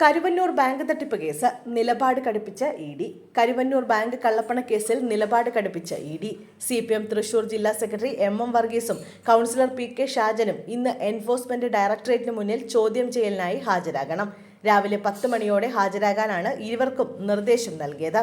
Karuvannur bank തട്ടിപ്പ് case നിലപാട് കടുപ്പിച്ച ഇ ഡി. കരുവന്നൂർ ബാങ്ക് കള്ളപ്പണ കേസിൽ നിലപാട് കടുപ്പിച്ച E D. C P M Thrissur ജില്ലാ സെക്രട്ടറി എം എം വർഗീസും കൗൺസിലർ പി കെ ഷാജനും ഇന്ന് എൻഫോഴ്സ്മെന്റ് ഡയറക്ടറേറ്റിന് മുന്നിൽ ചോദ്യം ചെയ്യലിനായി ഹാജരാകണം. രാവിലെ പത്ത് മണിയോടെ ഹാജരാകാനാണ് ഇരുവർക്കും നിർദ്ദേശം നൽകിയത്.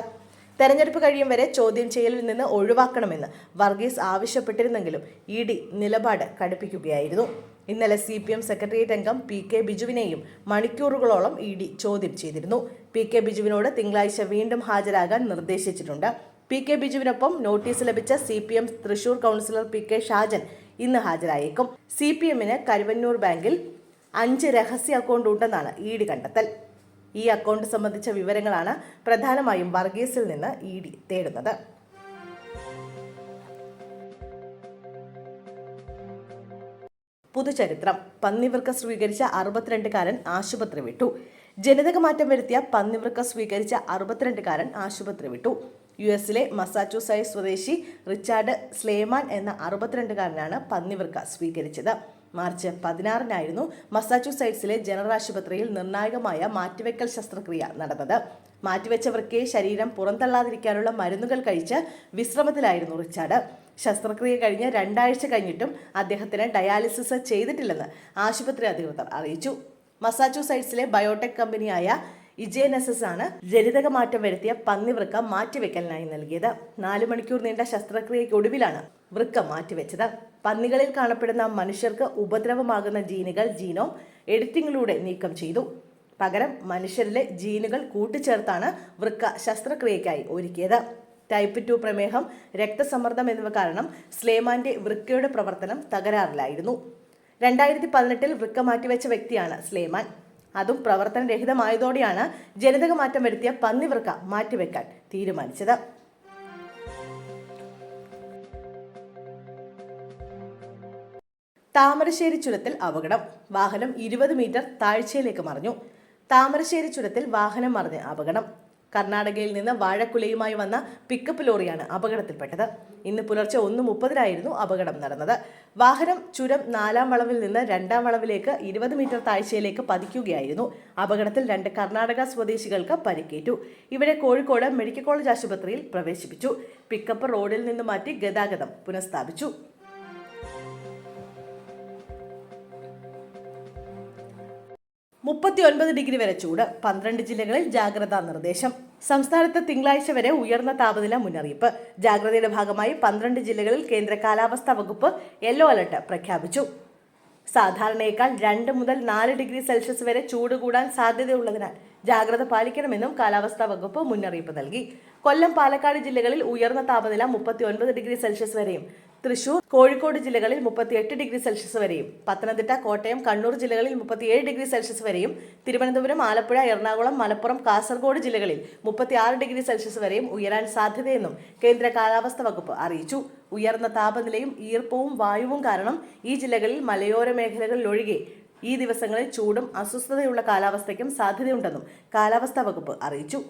തെരഞ്ഞെടുപ്പ് കഴിയും വരെ ചോദ്യം ചെയ്യലിൽ നിന്ന് ഒഴിവാക്കണമെന്ന് വർഗീസ് ആവശ്യപ്പെട്ടിരുന്നെങ്കിലും ഇ ഡി നിലപാട് കടുപ്പിക്കുകയായിരുന്നു. ഇന്നലെ സി പി എം സെക്രട്ടേറിയറ്റ് അംഗം പി കെ ബിജുവിനെയും മണിക്കൂറുകളോളം ഇ ഡി ചോദ്യം ചെയ്തിരുന്നു. പി കെ ബിജുവിനോട് തിങ്കളാഴ്ച വീണ്ടും ഹാജരാകാൻ നിർദ്ദേശിച്ചിട്ടുണ്ട്. പി കെ ബിജുവിനൊപ്പം നോട്ടീസ് ലഭിച്ച C P M Thrissur councillor P K Shajan ഇന്ന് ഹാജരായേക്കും. സി പി എമ്മിന് കരുവന്നൂർ ബാങ്കിൽ അഞ്ച് രഹസ്യ അക്കൗണ്ട് ഉണ്ടെന്നാണ് ഇ ഡി കണ്ടെത്തൽ. ഈ അക്കൗണ്ട് സംബന്ധിച്ച വിവരങ്ങളാണ് പ്രധാനമായും വർഗീസിൽ നിന്ന് ഇ ഡി തേടുന്നത്. പുതുചരിത്രം. പന്നിവൃക്ക സ്വീകരിച്ച അറുപത്തിരണ്ടുകാരൻ ആശുപത്രി വിട്ടു. ജനിതക മാറ്റം വരുത്തിയ പന്നിവൃക്ക സ്വീകരിച്ച അറുപത്തിരണ്ടുകാരൻ ആശുപത്രി വിട്ടു. യു എസിലെ മസാച്യൂസൈറ്റ്സ് സ്വദേശി റിച്ചാർഡ് സ്ലേമാൻ എന്ന അറുപത്തിരണ്ടുകാരനാണ് പന്നിവൃക്ക സ്വീകരിച്ചത്. മാർച്ച് പതിനാറിനായിരുന്നു മസാച്യുസൈറ്റ്സിലെ ജനറൽ ആശുപത്രിയിൽ നിർണായകമായ മാറ്റിവെക്കൽ ശസ്ത്രക്രിയ നടന്നത്. മാറ്റിവെച്ചവർക്ക് ശരീരം പുറന്തള്ളാതിരിക്കാനുള്ള മരുന്നുകൾ കഴിച്ച് വിശ്രമത്തിലായിരുന്നു റിച്ചാർഡ്. ശസ്ത്രക്രിയ കഴിഞ്ഞ് രണ്ടാഴ്ച കഴിഞ്ഞിട്ടും അദ്ദേഹത്തിന് ഡയാലിസിസ് ചെയ്തിട്ടില്ലെന്ന് ആശുപത്രി അധികൃതർ അറിയിച്ചു. മസാച്യുസൈറ്റ്സിലെ ബയോടെക് കമ്പനിയായ ഇജേനസസ് ആണ് ജനിതക മാറ്റം വരുത്തിയ പന്നിവൃക്ക മാറ്റിവെക്കലിനായി നൽകിയത്. നാലു മണിക്കൂർ നീണ്ട ശസ്ത്രക്രിയയ്ക്കൊടുവിലാണ് വൃക്ക മാറ്റിവെച്ചത്. പന്നികളിൽ കാണപ്പെടുന്ന മനുഷ്യർക്ക് ഉപദ്രവമാകുന്ന ജീനുകൾ ജീനോം എഡിറ്റിംഗിലൂടെ നീക്കം ചെയ്തു. പകരം മനുഷ്യരിലെ ജീനുകൾ കൂട്ടിച്ചേർത്താണ് വൃക്ക ശസ്ത്രക്രിയയ്ക്കായി ഒരുക്കിയത്. ടൈപ്പ് ടു പ്രമേഹം രക്തസമ്മർദ്ദം എന്നിവ കാരണം സ്ലേമാന്റെ വൃക്കയുടെ പ്രവർത്തനം തകരാറിലായിരുന്നു. രണ്ടായിരത്തി പതിനെട്ടിൽ വൃക്ക മാറ്റിവെച്ച വ്യക്തിയാണ് സ്ലേമാൻ. അതും പ്രവർത്തനരഹിതമായതോടെയാണ് ജനിതക മാറ്റം വരുത്തിയ പന്നിവൃക്ക മാറ്റിവെക്കാൻ തീരുമാനിച്ചത്. താമരശ്ശേരി ചുരത്തിൽ അപകടം. വാഹനം ഇരുപത് മീറ്റർ താഴ്ചയിലേക്ക് മറിഞ്ഞു. താമരശ്ശേരി ചുരത്തിൽ വാഹനം മറിഞ്ഞ് അപകടം. കർണാടകയിൽ നിന്ന് വാഴക്കുലയുമായി വന്ന പിക്കപ്പ് ലോറിയാണ് അപകടത്തിൽപ്പെട്ടത്. ഇന്ന് പുലർച്ചെ ഒന്ന് മുപ്പതിനായിരുന്നു അപകടം നടന്നത്. വാഹനം ചുരം നാലാം വളവിൽ നിന്ന് രണ്ടാം വളവിലേക്ക് ഇരുപത് മീറ്റർ താഴ്ചയിലേക്ക് പതിക്കുകയായിരുന്നു. അപകടത്തിൽ രണ്ട് കർണാടക സ്വദേശികൾക്ക് പരിക്കേറ്റു. ഇവരെ കോഴിക്കോട് മെഡിക്കൽ കോളേജ് ആശുപത്രിയിൽ പ്രവേശിപ്പിച്ചു. പിക്കപ്പ് റോഡിൽ നിന്ന് മാറ്റി ഗതാഗതം പുനഃസ്ഥാപിച്ചു. മുപ്പത്തി ഒൻപത് ഡിഗ്രി വരെ ചൂട്. പന്ത്രണ്ട് ജില്ലകളിൽ ജാഗ്രതാ നിർദ്ദേശം. സംസ്ഥാനത്ത് തിങ്കളാഴ്ച വരെ ഉയർന്ന താപനില മുന്നറിയിപ്പ്. ജാഗ്രതയുടെ ഭാഗമായി പന്ത്രണ്ട് ജില്ലകളിൽ കേന്ദ്ര കാലാവസ്ഥാ വകുപ്പ് യെല്ലോ അലർട്ട് പ്രഖ്യാപിച്ചു. സാധാരണയേക്കാൾ രണ്ട് മുതൽ നാല് ഡിഗ്രി സെൽഷ്യസ് വരെ ചൂട് കൂടാൻ സാധ്യതയുള്ളതിനാൽ ജാഗ്രത പാലിക്കണമെന്നും കാലാവസ്ഥാ വകുപ്പ് മുന്നറിയിപ്പ് നൽകി. കൊല്ലം പാലക്കാട് ജില്ലകളിൽ ഉയർന്ന താപനില മുപ്പത്തി ഒൻപത് ഡിഗ്രി സെൽഷ്യസ് വരെയും തൃശൂർ കോഴിക്കോട് ജില്ലകളിൽ മുപ്പത്തിയെട്ട് ഡിഗ്രി സെൽഷ്യസ് വരെയും പത്തനംതിട്ട കോട്ടയം കണ്ണൂർ ജില്ലകളിൽ മുപ്പത്തിയേഴ് ഡിഗ്രി സെൽഷ്യസ് വരെയും തിരുവനന്തപുരം ആലപ്പുഴ എറണാകുളം മലപ്പുറം കാസർഗോഡ് ജില്ലകളിൽ മുപ്പത്തിയാറ് ഡിഗ്രി സെൽഷ്യസ് വരെയും ഉയരാൻ സാധ്യതയെന്നും കേന്ദ്ര കാലാവസ്ഥ വകുപ്പ് അറിയിച്ചു. ഉയർന്ന താപനിലയും ഈർപ്പവും വായുവും കാരണം ഈ ജില്ലകളിൽ മലയോര മേഖലകളിൽ ഒഴികെ ഈ ദിവസങ്ങളിൽ ചൂടും അസ്വസ്ഥതയുള്ള കാലാവസ്ഥയ്ക്കും സാധ്യതയുണ്ടെന്നും കാലാവസ്ഥാ വകുപ്പ് അറിയിച്ചു.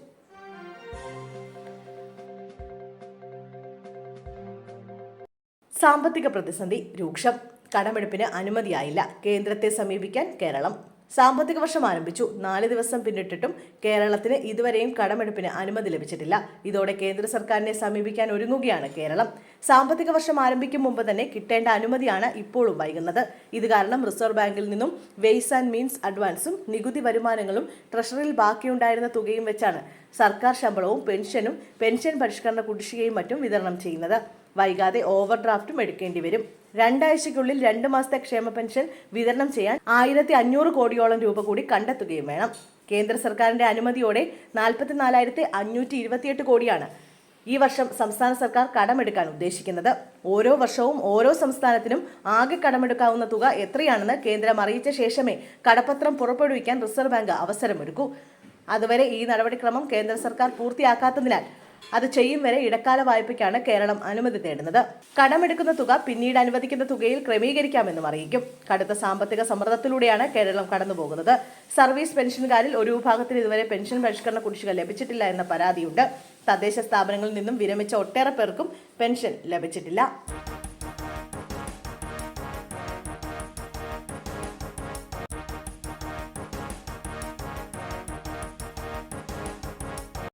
സാമ്പത്തിക പ്രതിസന്ധി രൂക്ഷം. കടമെടുപ്പിന് അനുമതിയായില്ല. കേന്ദ്രത്തെ സമീപിക്കാൻ കേരളം. സാമ്പത്തിക വർഷം ആരംഭിച്ചു. നാല് ദിവസം പിന്നിട്ടിട്ടും കേരളത്തിന് ഇതുവരെയും കടമെടുപ്പിന് അനുമതി ലഭിച്ചിട്ടില്ല. ഇതോടെ കേന്ദ്ര സർക്കാരിനെ സമീപിക്കാൻ ഒരുങ്ങുകയാണ് കേരളം. സാമ്പത്തിക വർഷം ആരംഭിക്കും മുമ്പ് തന്നെ കിട്ടേണ്ട അനുമതിയാണ് ഇപ്പോഴും വൈകുന്നത്. ഇത് കാരണം റിസർവ് ബാങ്കിൽ നിന്നും വെയ്സ് ആൻഡ് മീൻസ് അഡ്വാൻസും നികുതി വരുമാനങ്ങളും ട്രഷറിയിൽ ബാക്കിയുണ്ടായിരുന്ന തുകയും വെച്ചാണ് സർക്കാർ ശമ്പളവും പെൻഷനും പെൻഷൻ പരിഷ്കരണ കുടിശ്ശികയും മറ്റും വിതരണം ചെയ്യുന്നത്. വൈകാതെ ഓവർ ഡ്രാഫ്റ്റും എടുക്കേണ്ടി വരും. രണ്ടാഴ്ചയ്ക്കുള്ളിൽ രണ്ട് മാസത്തെ ക്ഷേമ പെൻഷൻ വിതരണം ചെയ്യാൻ ആയിരത്തി അഞ്ഞൂറ് കോടിയോളം രൂപ കൂടി കണ്ടെത്തുകയും വേണം. കേന്ദ്ര സർക്കാരിന്റെ അനുമതിയോടെ നാൽപ്പത്തിനാലായിരത്തി അഞ്ഞൂറ്റി ഇരുപത്തിയെട്ട് കോടിയാണ് ഈ വർഷം സംസ്ഥാന സർക്കാർ കടമെടുക്കാൻ ഉദ്ദേശിക്കുന്നത്. ഓരോ വർഷവും ഓരോ സംസ്ഥാനത്തിനും ആകെ കടമെടുക്കാവുന്ന തുക എത്രയാണെന്ന് കേന്ദ്രം അറിയിച്ച ശേഷമേ കടപത്രം പുറപ്പെടുവിക്കാൻ റിസർവ് ബാങ്ക് അവസരമൊരുക്കൂ. അതുവരെ ഈ നടപടിക്രമം കേന്ദ്ര സർക്കാർ പൂർത്തിയാക്കാത്തതിനാൽ അത് ചെയ്യും വരെ ഇടക്കാല വായ്പയ്ക്കാണ് കേരളം അനുമതി തേടുന്നത്. കടമെടുക്കുന്ന തുക പിന്നീട് അനുവദിക്കുന്ന തുകയിൽ ക്രമീകരിക്കാമെന്നും അറിയിക്കും. കടുത്ത സാമ്പത്തിക സമ്മർദ്ദത്തിലൂടെയാണ് കേരളം കടന്നുപോകുന്നത്. സർവീസ് പെൻഷൻകാരിൽ ഒരു വിഭാഗത്തിന് ഇതുവരെ പെൻഷൻ പരിഷ്കരണ കുടിശ്ശിക ലഭിച്ചിട്ടില്ല എന്ന പരാതിയുണ്ട്. തദ്ദേശ സ്ഥാപനങ്ങളിൽ നിന്നും വിരമിച്ച ഒട്ടേറെ പേർക്കും പെൻഷൻ ലഭിച്ചിട്ടില്ല.